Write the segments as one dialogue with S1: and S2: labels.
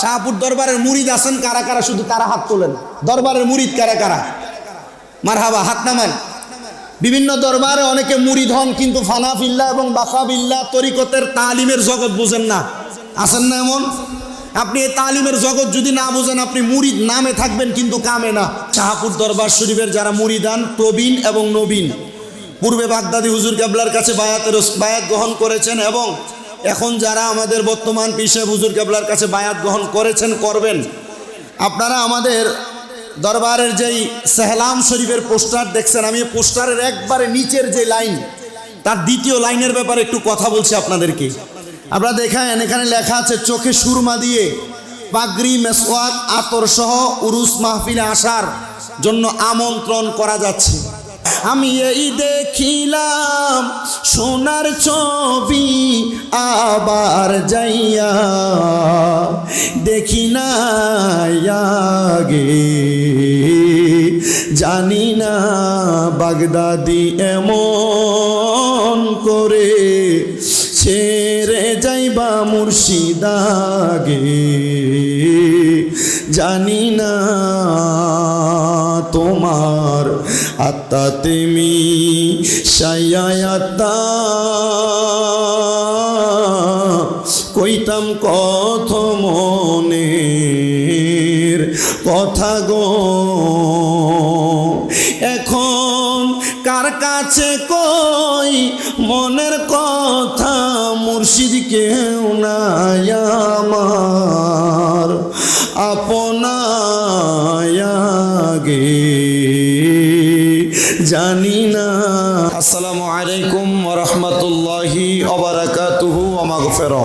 S1: শাহপুর দরবারের মুরিদ আছেন কারা কারা? শুধু তারা হাত তোলেন? দরবারের মুরিদ কারা কারা? মারহাবা, হাত নামান। বিভিন্ন দরবারে অনেকে মুরিদ হন, কিন্তু ফানাফিল্লা এবং বাফাবিল্লা তরিকতের তালিমের জগৎ বুঝেন না। আছেন না এমন? আপনি এই তালিমের জগৎ যদি না বোঝেন, আপনি মুরিদ নামে থাকবেন, কিন্তু কামে না। শাহপুর দরবার শরীফের যারা মুরিদান, প্রবীণ এবং নবীন। পূর্বে বাগদাদি হুজুর কাবলার কাছে বায়াতের বায়াত গ্রহণ করেছেন এবং এখন যারা আমাদের বর্তমান পিসে হুজুর কেবলার কাছে বায়াত গ্রহণ করেছেন, করবেন। আপনারা আমাদের দরবারের যেই সেহলাম শরীফের পোস্টার দেখছেন, আমি পোস্টারের একবারে নিচের যে লাইন, তার দ্বিতীয় লাইনের ব্যাপারে একটু কথা বলছি আপনাদেরকে। আপনারা দেখেন, এখানে লেখা আছে, চোখে সুরমা দিয়ে পাগড়ি, মেসওয়াক, আতর সহ উরুস মাহফিলে আসার জন্য আমন্ত্রণ করা যাচ্ছে। আমি এই দেখিলাম সোনার ছবি আবার যাইয়া দেখি না আগে। জানি না বাগদাদি এমন করে ছেড়ে যাইবা মুর্শিদাগে জানি না তোমার আত্মা তেমি সায়াত্তা কইতাম কত মনের কথা গো। এখন কার কাছে কই মনের কথা? মুর্শিদ কেউ নাই আমার আপনায়াগে জানি না। আসসালামু আলাইকুম রহমতুল্লাহি অবরাকাতুহু ওমাগফিরা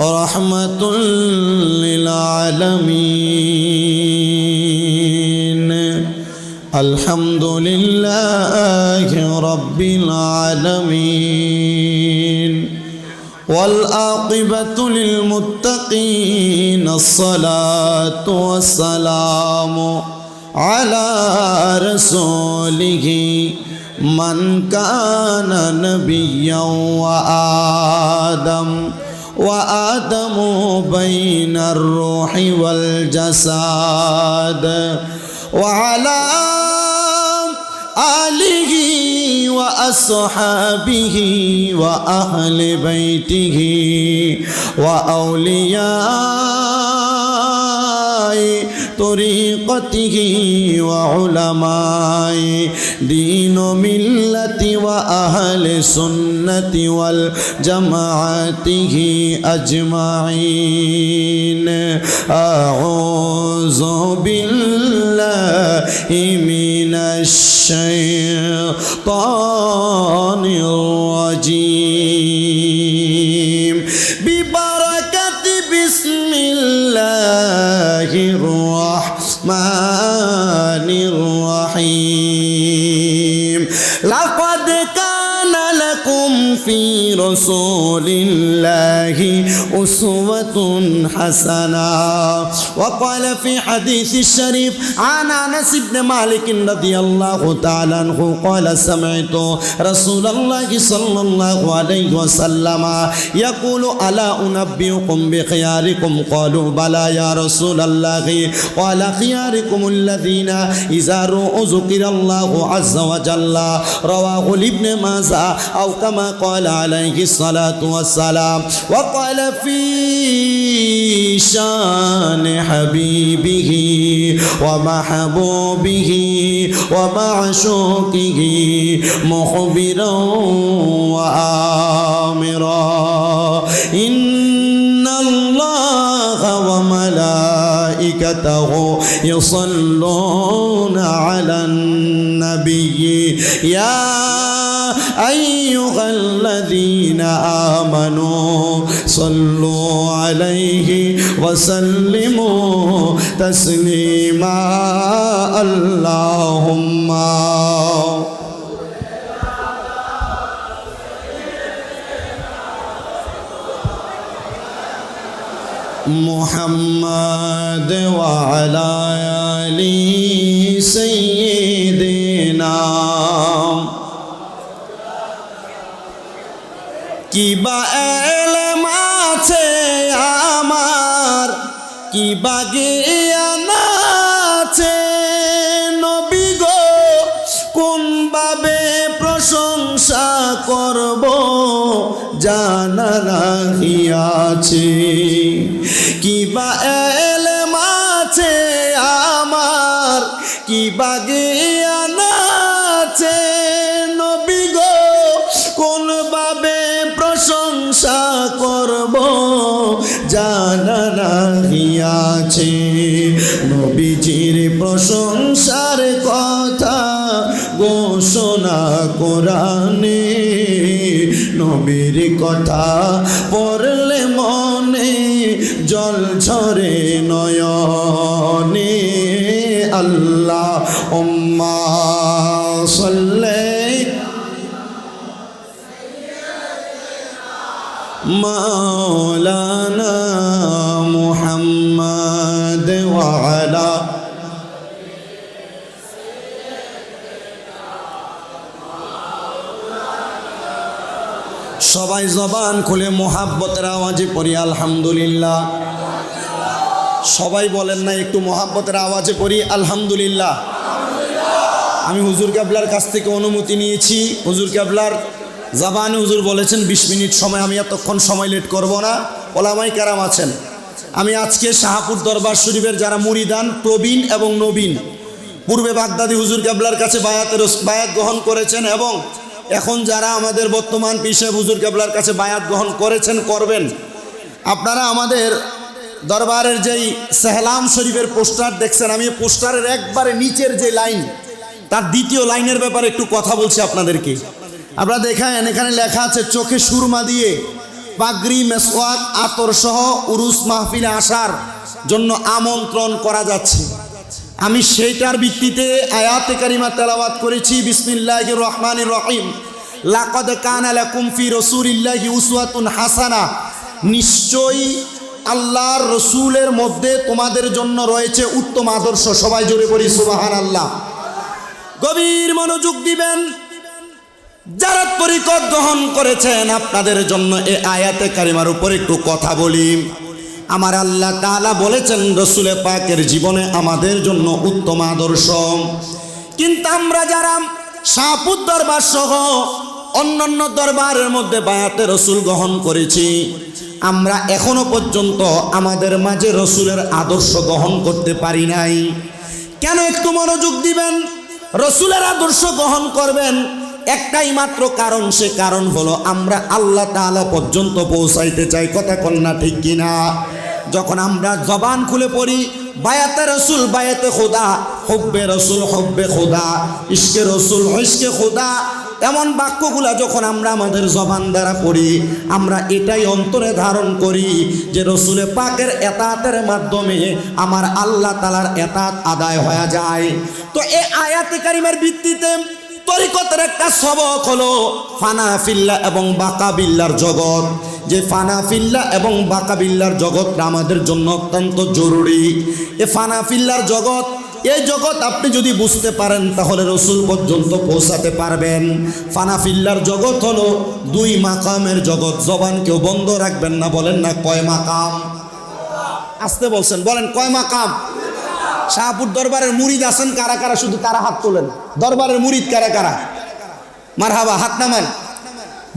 S1: رحمة للعالمين. الحمد لله رب العالمين. والعاقبة للمتقين. الصلاة والسلام على رسوله من كان نبيا وآدم وآدم بين الروح والجسد وعلى آله وأصحابه وأهل بيته وأولياء طريقته وعلماء دين ملة وأهل سنة والجماعته أجمعين أعوذ بالله من الشيطان الرجيم ببركة بسم الله الرحمن আসমা في رسول الله أسوة حسنة. وقال في حديث الشريف عن أنس بن مالك رضي الله تعالى عنه قال سمعت رسول الله صلى الله عليه وسلم يقول ألا أنبئكم بخياركم؟ قالوا بلى يا رسول الله. قال خياركم الذين إذا رؤوا ذكر الله عز وجل رواه لابن ماجه أو كما قال عليه الصلاة والسلام وقال في شان حبيبه ومحبوبه ومعشوقه مخبرا وآمرا. إن الله وملائكته يصلون على النبي. يا
S2: أيها الذين آمنوا صلوا عليه وسلموا تسليما. اللهم محمد وعلى آل سيدنا কিবা এলেম আছে আমার, কিবা জ্ঞান আছে। নবী গো কোন ভাবে প্রশংসা করব? জানা রাখিয়াছে। কিবা এলেম আছে আমার, কিবা জ্ঞান প্রশংসার কথা ঘোষণা কোরআনে। নবীর কথা পড়লে মনে জল ঝরে নয়নে। আল্লাহ সল্লে সাল্লে। মাওলা সবাই জবান খুলে মোহাব্বতের আওয়াজে পড়ি, আলহামদুলিল্লাহ। সবাই বলেন না, একটু মোহাব্বতের আওয়াজে পড়ি, আলহামদুলিল্লাহ। আমি হুজুর কাবলার কাছ থেকে অনুমতি নিয়েছি। হুজুর কাবলার জাবানে হুজুর বলেছেন, বিশ মিনিট সময়, আমি এতক্ষণ সময় লেট করব না। ওলামাই কারাম আছেন। আমি আজকে শাহাপুর দরবার শরীফের যারা মুরিদান, প্রবীণ এবং নবীন, পূর্বে বাগদাদি হুজুর কাবলার কাছে বায়াতের বায়াত গ্রহণ করেছেন এবং এখন যারা আমাদের বর্তমান পিসে হুজুর কাবলার কাছে বায়াত গ্রহণ করেছেন, করবেন। আপনারা আমাদের দরবারের যেই সেহলাম শরীফের পোস্টার দেখছেন, আমি পোস্টারের একবারে নিচের যে লাইন, তার দ্বিতীয় লাইনের ব্যাপারে একটু কথা বলছি আপনাদেরকে। আপনারা দেখেন, এখানে লেখা আছে, চোখে সুরমা দিয়ে পাগড়ি মেসওয়াক, আতর সহ উরুস মাহফিলে আসার জন্য আমন্ত্রণ করা যাচ্ছে। আমি সেইটার ভিত্তিতে আয়াতে কারিমা তেলাওয়াত করেছি বিসমিল্লাহ রহমান রহিম। লাকদ কান আলাকুম ফি রসুলিল্লাহি উসওয়াতুন হাসানা। নিশ্চয়ই আল্লাহর রসুলের মধ্যে তোমাদের জন্য রয়েছে উত্তম আদর্শ। সবাই জোরে পড়ি সুবাহান আল্লাহ গভীর মনোযোগ দিবেন। যারা তরিকত গ্রহণ করেছেন, আপনাদের জন্য এ আয়াতে কারিমার উপর একটু কথা বলি। আমার আল্লাহ তাআলা বলেছেন রসুলে পাকের জীবনে আমাদের জন্য উত্তম আদর্শ। কিন্তু আমরা যারা শাহপুর দরবার সহ অন্যান্য দরবারের মধ্যে বায়াতে রসুল গ্রহণ করেছি, আমরা এখনও পর্যন্ত আমাদের মাঝে রসুলের আদর্শ গ্রহণ করতে পারি নাই। কেন একটু মনোযোগ দিবেন? রসুলের আদর্শ গ্রহণ করবেন একটাই মাত্র কারণ, সে কারণ হলো আমরা আল্লাহ তাআলা পর্যন্ত পৌঁছাইতে চাই। কথা কন্যা ঠিক কিনা? যখন আমরা জবান খুলে পড়ি, বায়াতে রসুল, বায়াতে খোদা, হব্বে রসুল, হব্বে খোদা, ইশকে রসুল ইস্কে খোদা, এমন বাক্যগুলা যখন আমরা আমাদের জবান দ্বারা পড়ি, আমরা এটাই অন্তরে ধারণ করি যে রসুলে পাকের এতাতের মাধ্যমে আমার আল্লাহ তালার এতাত আদায় হয়ে যায়। তো এ আয়াতে কারিমের ভিত্তিতে তরিকতের একটা সবক হলো ফানাফিল্লা এবং বাকাবিল্লার জগৎ। যে ফানাফিল্লা এবং বাকাবিল্লার জগৎটা আমাদের জন্য অত্যন্ত জরুরি। এ ফানাফিল্লার জগৎ এই জগৎ আপনি যদি বুঝতে পারেন, তাহলে রসুল পর্যন্ত পৌঁছাতে পারবেন। ফানাফিল্লার জগৎ হলো দুই মাকামের জগৎ। জবান কেউ বন্ধ রাখবেন না, বলেন না কয় মাকাম? আসতে বলছেন, বলেন কয় মাকাম? শাহপুর দরবারের মুরিদ আছেন কারা কারা? শুধু তারা হাত তোলেন? দরবারের মুরিদ কারা কারা? মারহাবা হাত নামান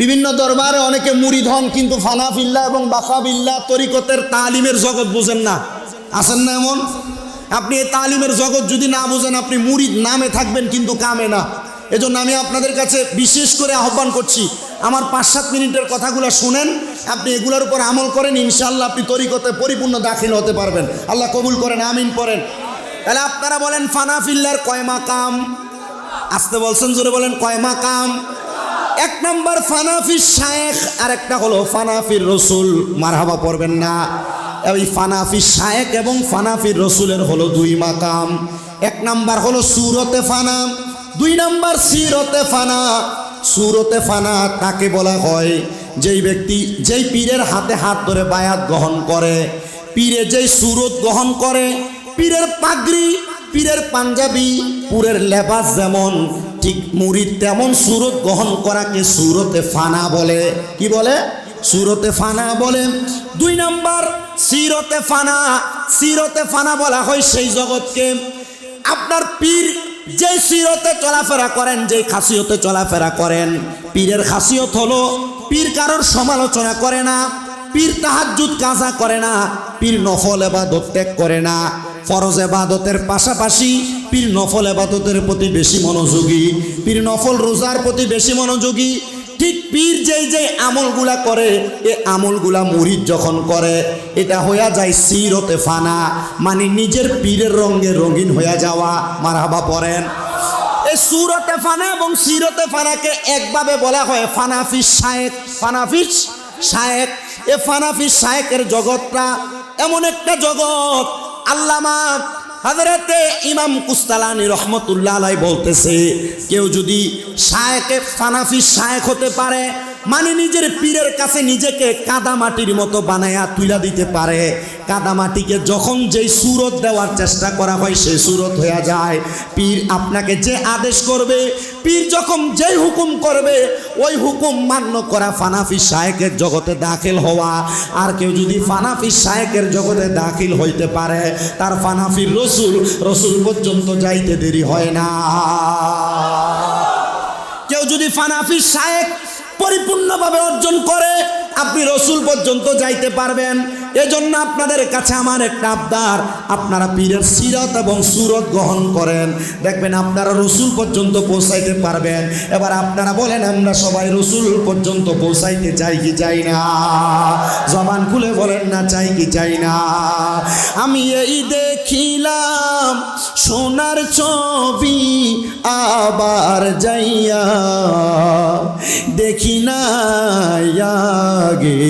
S2: বিভিন্ন দরবারে অনেকে মুরিদ হন, কিন্তু ফানাফিল্লা এবং বাকাবিল্লা তরিকতের তালিমের জগৎ বোঝেন না। আছেন না এমন? আপনি এই তালিমের জগৎ যদি না বোঝেন, আপনি মুরিদ নামে থাকবেন কিন্তু কামে না। এজন্য আমি আপনাদের কাছে বিশেষ করে আহ্বান করছি, আমার পাঁচ সাত মিনিটের কথাগুলো শুনেন, আপনি এগুলোর উপর আমল করেন ইনশাল্লাহ আপনি তরিকতে পরিপূর্ণ দাখিল হতে পারবেন। আল্লাহ কবুল করেন, আমিন পড়েন। তাহলে আপনারা বলেন ফানাফিল্লার কয় মাকাম? আসতে বলছেন, জোরে বলেন, কয় মাকাম?
S1: এক নম্বর ফানাফির শায়েখ আর একটা হলো ফানাফির রসুল। মারহাবা পড়বেন না। এই ফানাফির শায়েখ এবং ফানাফির রসুলের হলো দুই মাকাম। এক নাম্বার হলো সুরতে ফানা, দুই নাম্বার সিরতে ফানা। সুরতে ফানা তাকে বলা হয় যেই ব্যক্তি যেই পীরের হাতে হাত ধরে বায়াত গ্রহণ করে, পীরে যেই সুরত গ্রহণ করে পীরের পাগড়ি, পীরের পাঞ্জাবি, পুরের লেবাস যেমন, ঠিক মুরিদ তেমন সুরত গ্রহণ করাকে সুরতে ফানা বলে। কি বলে? সুরতে ফানা বলে। দুই নাম্বার, সিরতে ফানা। সিরতে ফানা বলা হয় সেই জগৎকে। আপনার পীর যে সিরতে চলাফেরা করেন যে খাসিয়তে চলাফেরা করেন, পীরের খাসিয়ত হলো, পীর কারোর সমালোচনা করে না, পীর তাহাজ্জুদ কাজা করে না, পীর নফল এবাদত ত্যাগ করে না। ফরজ এবাদতের পাশাপাশি পীর নফল এবাদতের প্রতি বেশি মনোযোগী, পীর নফল রোজার প্রতি বেশি মনোযোগী, ঠিক পীর যেই যে আমলগুলা করে, এ আমলগুলা মুরিদ যখন করে, এটা হইয়া যায় সিরতে ফানা মানে নিজের পীরের রঙে রঙিন হইয়া যাওয়া, মারহাবা পড়েন। এই সুরতে ফানা এবং সিরতে ফানাকে একভাবে বলা হয় ফানাফিস শায়েক ফানাফিস শায়েক। এ ফানাফিস শায়েকের জগৎটা এমন একটা জগৎ আল্লামা হাজরাতে ইমাম কুস্তালানি রহমতুল্লাহ বলতেছে কেউ যদি শায়েকে ফানাফি শায়েক হতে পারে মানে নিজের পীরের কাছে নিজেকে কাদামাটির মতো বানায়া তুইলা দিতে পারে। কাদামাটিকে যখন যেই সুরত দেওয়ার চেষ্টা করা হয়, সেই সুরত হয়ে যায়। পীর আপনাকে যে আদেশ করবে, পীর যখন যেই হুকুম করবে, ওই হুকুম মান্য করা ফানাফি শায়েকের জগতে দাখিল হওয়া। আর কেউ যদি ফানাফি শায়েকের জগতে দাখিল হইতে পারে, তার ফানাফির রসুল রসুল পর্যন্ত যাইতে দেরি হয় না। কেউ যদি ফানাফি শায়েক পরিপূর্ণভাবে অর্জন করে আপনি রসুল পর্যন্ত যাইতে পারবেন। এজন্য আপনাদের কাছে আমার একটা আবদার। আপনারা পীরের সিরত এবং সুরত গ্রহণ করেন। দেখবেন আপনারা রসুল পর্যন্ত পৌঁছাইতে পারবেন। এবার আপনারা বলেন, আমরা সবাই রসুল পর্যন্ত পৌঁছাইতে চাই কি চাই না? জবান খুলে বলেন, না, চাই কি চাই না? আমি এই দেখিলাম, সোনার ছবি আবার যাইয়া দেখি না আগে।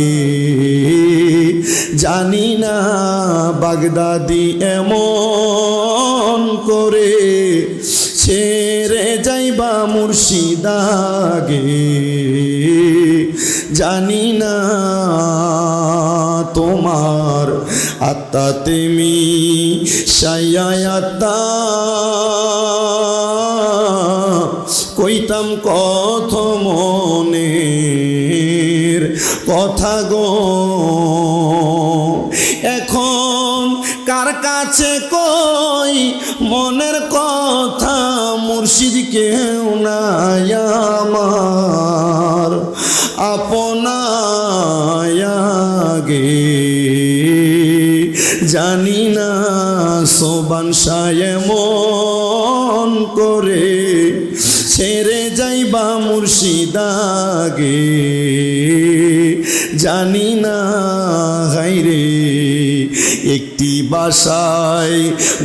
S1: জানি না বাগদাদি এমন করে ছেড়ে যাইবা মুর্শিদাগে জানি না তোমার আত্মা তেমি কইতাম কত মনের কথা গো। এখন কার কাছে কই মনের কথা? মুর্শিদ কেউ নাই আমার। আপনায়াগে জানি সোবান মন করে ছেড়ে যাইবা মুর্শিদাগে। জানি না হাইরে একটি বাসায়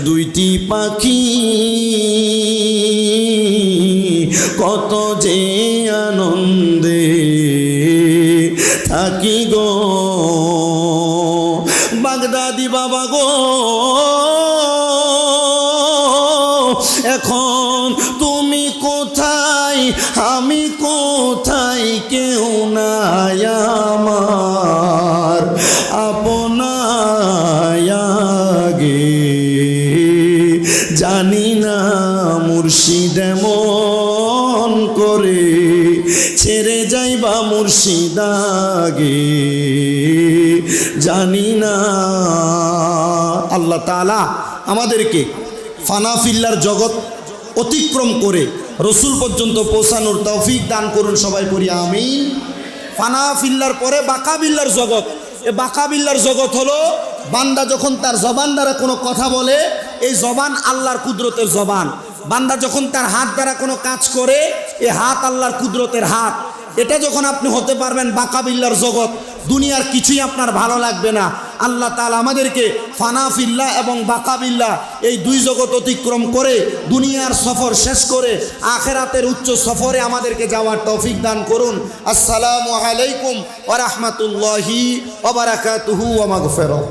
S1: দুইটি পাখি। কত যে আনন্দে থাকি গো। বাগদাদি বাবা গো না মুর্শিদ মন করে, ছেড়ে যাইবা মুর্শিদাগে জানি না। আল্লাহ তালা আমাদেরকে ফানাফিল্লার জগৎ অতিক্রম করে রসুল পর্যন্ত পৌঁছানোর তৌফিক দান করুন সবাই করি, আমিন। ফানাফিল্লার পরে বাকাবিল্লার জগৎ। এ বাকাবিল্লার জগৎ হলো, বান্দা যখন তার জবান দ্বারা কোনো কথা বলে এই জবান আল্লাহর কুদরতের জবান। বান্দা যখন তার হাত দ্বারা কোনো কাজ করে, এ হাত আল্লাহর কুদরতের হাত। এটা যখন আপনি হতে পারবেন বাকাবিল্লার জগৎ, দুনিয়ার কিছুই আপনার ভালো লাগবে না। আল্লাহ তাআলা আমাদেরকে ফানাফিল্লা এবং বাকাবিল্লা এই দুই জগৎ অতিক্রম করে, দুনিয়ার সফর শেষ করে, আখেরাতের উচ্চ সফরে আমাদেরকে যাওয়ার তৌফিক দান করুন। আসসালামু আলাইকুম ওয়া রাহমাতুল্লাহি ওয়া বারাকাতুহু ওয়া মাগফিরাহ।